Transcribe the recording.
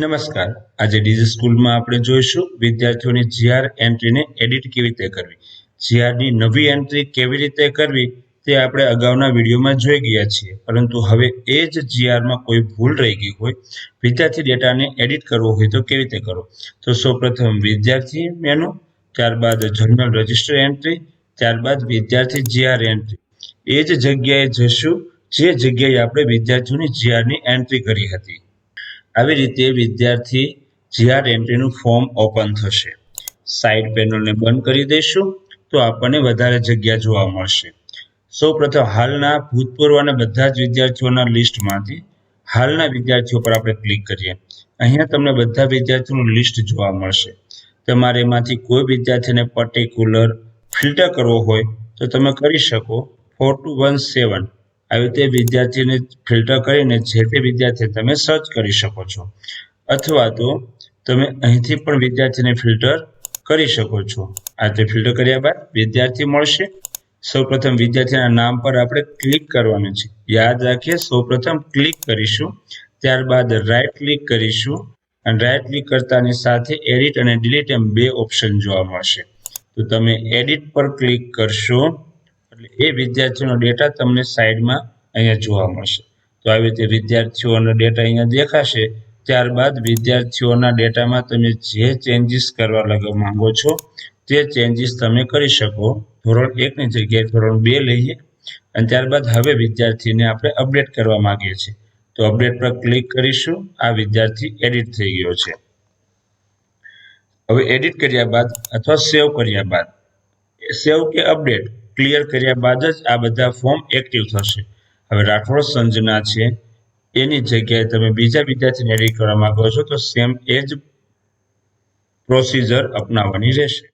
નમસ્કાર. આજે ડીજી સ્કૂલમાં આપણે જોઈશું વિદ્યાર્થીઓની જીઆર એન્ટ્રીને એડિટ કેવી રીતે કરવી. જીઆરની નવી એન્ટ્રી કેવી રીતે કરવી તે આપણે અગાઉના વિડીયોમાં જોઈ ગયા છીએ. પરંતુ હવે એ જ જીઆરમાં કોઈ ભૂલ રહી ગઈ હોય, વિદ્યાર્થી ડેટાને એડિટ કરવો હોય તો કેવી રીતે કરો? તો સૌપ્રથમ વિદ્યાર્થી મેનુ, ત્યારબાદ જનરલ રજિસ્ટર એન્ટ્રી, ત્યારબાદ વિદ્યાર્થી જીઆર એન્ટ્રી. એ જ જગ્યાએ જશું જે જગ્યાએ આપણે વિદ્યાર્થીઓની જીઆરની એન્ટ્રી કરી હતી. આવી રીતે વિદ્યાર્થી જીઆર એન્ટ્રીનું ફોર્મ ઓપન થશે. સાઇડ પેનલને બંધ કરી દઈશું તો આપણને વધારે જગ્યા જોવા મળશે. સૌપ્રથમ હાલના ભૂતપૂર્વ અને બધા જ વિદ્યાર્થીઓના લિસ્ટમાંથી હાલના વિદ્યાર્થીઓ પર આપણે ક્લિક કરીએ. અહીંયા તમને બધા વિદ્યાર્થીઓનું લિસ્ટ જોવા મળશે. તમારે એમાંથી કોઈ વિદ્યાર્થીને પર્ટિક્યુલર ફિલ્ટર કરવો હોય તો તમે કરી શકો. ફોર ટુ વન સેવન આવી રીતે વિદ્યાર્થીને ફિલ્ટર કરીને જે તે વિદ્યાર્થી તમે સર્ચ કરી શકો છો. અથવા તો તમે અહીંથી પણ વિદ્યાર્થીને ફિલ્ટર કરી શકો છો. આ રીતે ફિલ્ટર કર્યા બાદ વિદ્યાર્થી મળશે. સૌપ્રથમ વિદ્યાર્થીના નામ પર આપણે ક્લિક કરવાનું છે. યાદ રાખીએ, સૌપ્રથમ ક્લિક કરીશું. ત્યારબાદ રાઈટ ક્લિક કરીશું. અને રાઈટ ક્લિક કરતાની સાથે એડિટ અને ડિલીટ એમ બે ઓપ્શન જોવા મળશે. તો તમે એડિટ પર ક્લિક કરશો. એટલે એ વિદ્યાર્થીઓનો ડેટા તમને સાઈડમાં અહીંયા જોવા મળશે. તો આવી રીતે વિદ્યાર્થીઓનો ડેટા અહીંયા દેખાશે, ત્યારબાદ વિદ્યાર્થીઓના ડેટામાં તમે જે ચેન્જીસ કરવા લાગવા માંગો છો, તે ચેન્જીસ તમે કરી શકો. ધોરણ એકની જગ્યાએ ધોરણ બે લઈએ, અને ત્યારબાદ હવે વિદ્યાર્થીને આપણે અપડેટ કરવા માંગીએ છીએ. તો અપડેટ પર ક્લિક કરીશું, આ વિદ્યાર્થી એડિટ થઈ ગયો છે. હવે એડિટ કર્યા બાદ અથવા સેવ કર્યા બાદ સેવ કે અપડેટ ક્લિયર કર્યા બાદ જ આ બધા ફોર્મ એક્ટિવ થશે. હવે રાઠોડ સંજના છે. એની જગ્યાએ તમે બીજા વિદ્યાર્થીને એડિટ કરવા માંગો છો તો સેમ એ જ પ્રોસીજર અપનાવવાની રહેશે.